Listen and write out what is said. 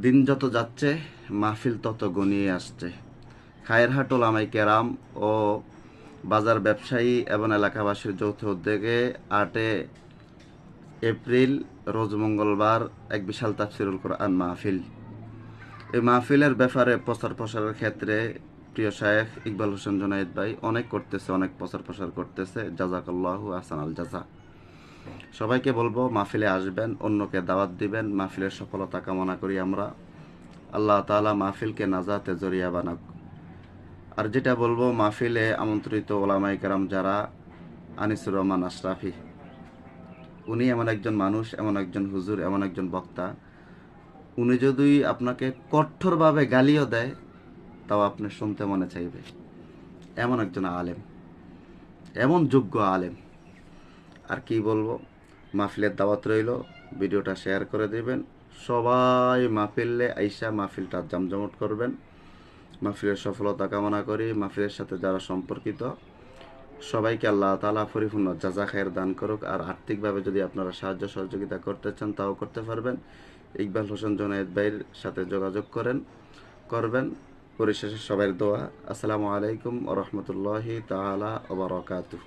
দিন যত যাচ্ছে, মাহফিল তত গনিয়ে আসছে। খায়েরহাট ওলামাই কেরাম ও বাজার ব্যবসায়ী এবং এলাকাবাসীর যৌথ উদ্যোগে আটে এপ্রিল, রোজ মঙ্গলবার, এক বিশাল তাফসিরুল কোরআন মাহফিল। এই মাহফিলের ব্যাপারে প্রচার প্রসারের ক্ষেত্রে প্রিয় শায়েখ ইকবাল হোসেন জুনাইদ ভাই অনেক করতেছে, অনেক প্রচার প্রসার করতেছে। জাজাকাল্লাহু আহসান আল জাজা সবাইকে বলব, মাহফিলে আসবেন, অন্যকে দাওয়াত দিবেন, মাহফিলের সফলতা কামনা করি আমরা। আল্লাহ তাআলা মাহফিলকে নাজাতে জরিয়া বানাক। আর যেটা বলব, মাহফিলে আমন্ত্রিত ওলামাই কারাম যারা, আনিসুর রহমান আশরাফি, উনি এমন একজন মানুষ, এমন একজন হুজুর, এমন একজন বক্তা। উনি যদি আপনাকে কঠোরভাবে গালিও দেয়, তাও আপনি শুনতে মনে চাইবে। এমন একজন আলেম, এমন যোগ্য আলেম। আর কি বলব? মাহফিলের দাওয়াত রইল। ভিডিওটা শেয়ার করে দেবেন। সবাই মাহফিলে আইসা মাহফিলটা জমজমট করবেন। মাহফিলের সফলতা কামনা করি। মাহফিলের সাথে যারা সম্পর্কিত, সবাইকে আল্লাহ তালা পরিপূর্ণ যাজা খায়ের দান করুক। আর আর্থিকভাবে যদি আপনারা সাহায্য সহযোগিতা করতে চান, তাও করতে পারবেন। ইকবাল হোসেন জোনায়েদ ভাইয়ের সাথে যোগাযোগ করেন, করবেন। পরিশেষে সবাই দোয়া। আসসালামু আলাইকুম রহমতুল্লাহি তালা ওবরাকাতুহ